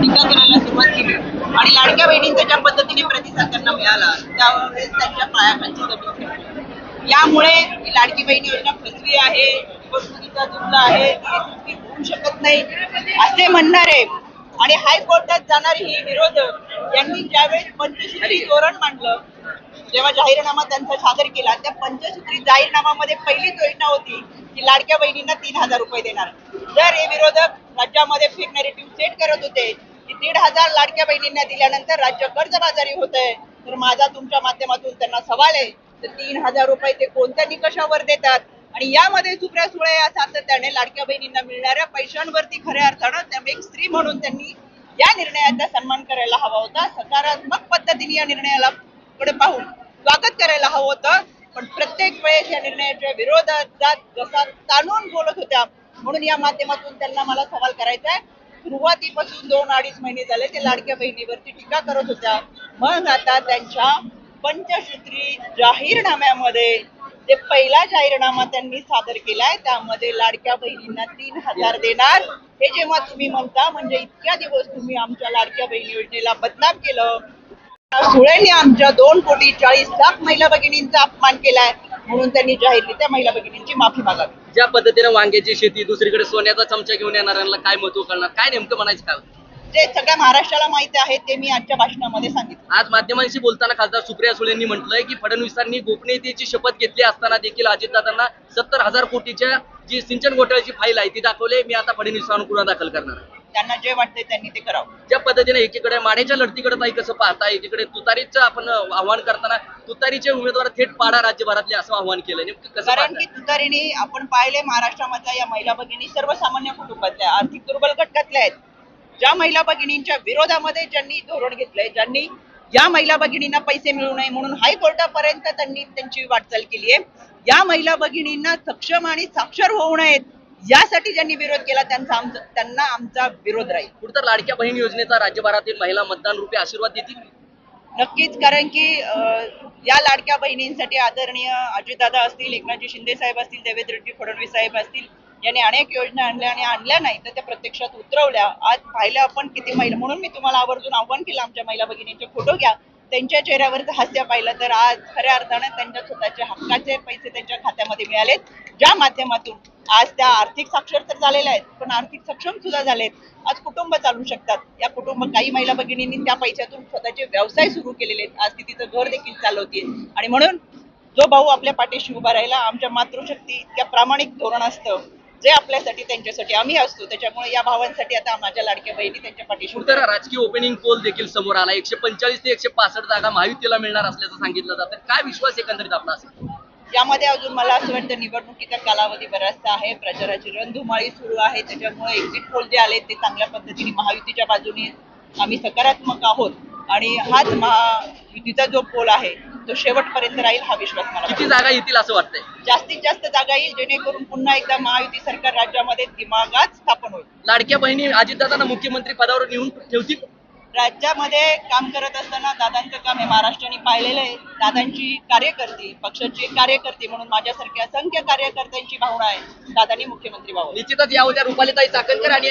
टीका करायला सुरुवात केली. आणि लाडक्या बहिणींचा ज्या पद्धतीने प्रतिसाद त्यांना मिळाला त्यावेळेस त्यांच्या पायाखालची जमीन यामुळे ही लाडकी बहीण योजना फसवी आहे निवडणुकीचा जुमला आहे ती होऊ शकत नाही असे म्हणणारे आणि हायकोर्टात जाणारे ही विरोधक यांनी ज्यावेळेस पंचसूत्री धोरण मांडलं जेव्हा जाहीरनामा त्यांचा सादर केला त्या पंचसूत्री जाहीरनामामध्ये पहिलीच योजना होती की लाडक्या बहिणींना तीन हजार रुपये देणार. जर हे विरोधक राज्यामध्ये फेक नॅरेटिव्ह सेट करत होते. दीड हजार लाडक्या बहिणींना दिल्यानंतर राज्य कर्जबाजारी होत आहे तर माझा तुमच्या माध्यमातून त्यांना सवाल आहे तर तीन हजार रुपये ते कोणत्या निकषावर देतात? आणि यामध्ये सुप्रिया सुळे या सातत्याने लाडक्या बहिणींना मिळणाऱ्या पैशांवरती खऱ्या अर्थानं त्यामुळे एक स्त्री म्हणून त्यांनी या निर्णयाचा सन्मान करायला हवा होता. सकारात्मक पद्धतीने या निर्णयाला कडे पाहून स्वागत करायला हवं होतं. पण प्रत्येक वेळेस या निर्णयाच्या विरोधात जात जसा ताणून बोलत होत्या. म्हणून या माध्यमातून त्यांना मला सवाल करायचा आहे. सुरुवातीपासून दोन अडीच महिने झाले ते लाडक्या बहिणीवरती टीका करत होत्या. मग आता त्यांच्या पंचसूत्री जाहीरनाम्यामध्ये जे पहिला जाहीरनामा त्यांनी सादर केलाय त्यामध्ये लाडक्या बहिणींना तीन हजार देणार. हे जेव्हा तुम्ही म्हणता म्हणजे इतक्या दिवस तुम्ही आमच्या लाडक्या बहिणी योजनेला बदनाम केलं. सुळेने आमच्या दोन कोटी चाळीस लाख महिला भगिनींचा अपमान केलाय. म्हणून त्यांनी जाहीररित्या महिला भगिनींची माफी मागावी. ज्या पद्धतीने वांग्याची शेती दुसरीकडे सोन्याचा चमचा घेऊन येणाऱ्यांना काय महत्त्व करणार काय नेमकं म्हणायचं काय? जे सगळ्या महाराष्ट्राला माहिती आहे ते मी आजच्या भाषणामध्ये सांगितलं. आज माध्यमांशी बोलताना खासदार सुप्रिया सुळेंनी म्हटलंय की फडणवीसांनी गोपनीयतेची शपथ घेतली असताना देखील अजितदादांना सत्तर हजार कोटीच्या जी सिंचन घोटाळ्याची फाईल आहे ती दाखवली मी आता फडणवीसांवर गुन्हा दाखल करणार आहे. त्यांना जे वाटते त्यांनी ते करावं. ज्या पद्धतीने एकीकडे मानेच्या लढतीकडे ताई कसं पाहता एकीकडे तुतारीचं आपण आव्हान करताना तुतारीचे उमेदवार थेट पाडा राज्यभरातले असं आव्हान केलं नेमकं कसं कारण की पाहताय? तुतारीने आपण पाहिले महाराष्ट्रामधल्या या महिला भगिनी सर्वसामान्य कुटुंबातल्या आर्थिक दुर्बल घटकातल्या आहेत. ज्या महिला भगिनींच्या विरोधामध्ये ज्यांनी धोरण घेतलंय ज्यांनी या महिला भगिनींना पैसे मिळू नये म्हणून हायकोर्टापर्यंत त्यांनी त्यांची वाटचाल केली आहे. या महिला भगिनींना सक्षम आणि साक्षर होऊ नयेत. यासाठी ज्यांनी विरोध केला त्यांचा आमचा त्यांना आमचा विरोध राहील. कुठं तर लाडक्या बहीण योजनेचा राज्यभरातील महिला मतदान रूपी आशीर्वाद देतील? नक्कीच कारण की या लाडक्या बहिणींसाठी आदरणीय अजितदादा असतील एकनाथजी शिंदे साहेब असतील देवेंद्रजी फडणवीस साहेब असतील यांनी अनेक योजना आणल्या आणि आणल्या नाही तर त्या प्रत्यक्षात उतरवल्या. आज पाहिलं आपण किती महिला म्हणून मी तुम्हाला आवर्जून आव्हान केलं आमच्या महिला भगिनींचे फोटो घ्या. त्यांच्या चेहऱ्यावरचं हास्य पाहिलं तर आज खऱ्या अर्थानं त्यांच्या स्वतःच्या हक्काचे पैसे त्यांच्या खात्यामध्ये मिळालेत. ज्या माध्यमातून आज त्या आर्थिक साक्षर तर झालेल्या आहेत पण आर्थिक सक्षम सुद्धा झालेत. आज कुटुंब चालू शकतात. या कुटुंब काही महिला भगिनींनी त्या पैशातून स्वतःचे व्यवसाय सुरू केलेले आहेत. आज ती तिचं घर देखील चालवते आणि म्हणून जो भाऊ आपल्या पाठीशी उभा राहिला आमच्या मातृशक्ती इतक्या प्रामाणिक धोरण असतं. जे आपल्यासाठी त्यांच्यासाठी आम्ही असतो. त्याच्यामुळे या भावांसाठी आता माझ्या लाडक्या बहिणी त्यांच्या पाठीशी उभ्या राजकीय ओपनिंग पोल देखील समोर आला. एकशे पंचेचाळीस ते एकशे पासष्ट जागा महायुतीला मिळणार असल्याचं सांगितलं जातं. काय विश्वास एकंदरीत आपला असेल? यामध्ये अजून मला असं वाटतं निवडणुकीचा कालावधी बराचसा आहे. प्रचाराची रणधुमाळी सुरू आहे. त्याच्यामुळे एक्झिट पोल जे आले ते चांगल्या पद्धतीने महायुतीच्या बाजूने आम्ही सकारात्मक आहोत. आणि हाच महायुतीचा जो पोल आहे तो शेवटपर्यंत राहील हा विश्वास मला किती. जागा येतील असं वाटतंय? जास्तीत जास्त जागा येईल जेणेकरून पुन्हा एकदा महायुती सरकार राज्यामध्ये दिमागात स्थापन होईल. लाडक्या बहिणी अजितदादांना मुख्यमंत्री पदावर नेऊन ठेवतील? राज्यामध्ये काम करत असताना दादांचं काम हे महाराष्ट्राने पाहिलेलं आहे. दादांची कार्यकर्ती पक्षाची कार्यकर्ती म्हणून माझ्यासारख्या असंख्य कार्यकर्त्यांची भावना आहे दादांनी मुख्यमंत्री व्हावं. निश्चितच या उद्या रुपालीताई चाकणकर आणि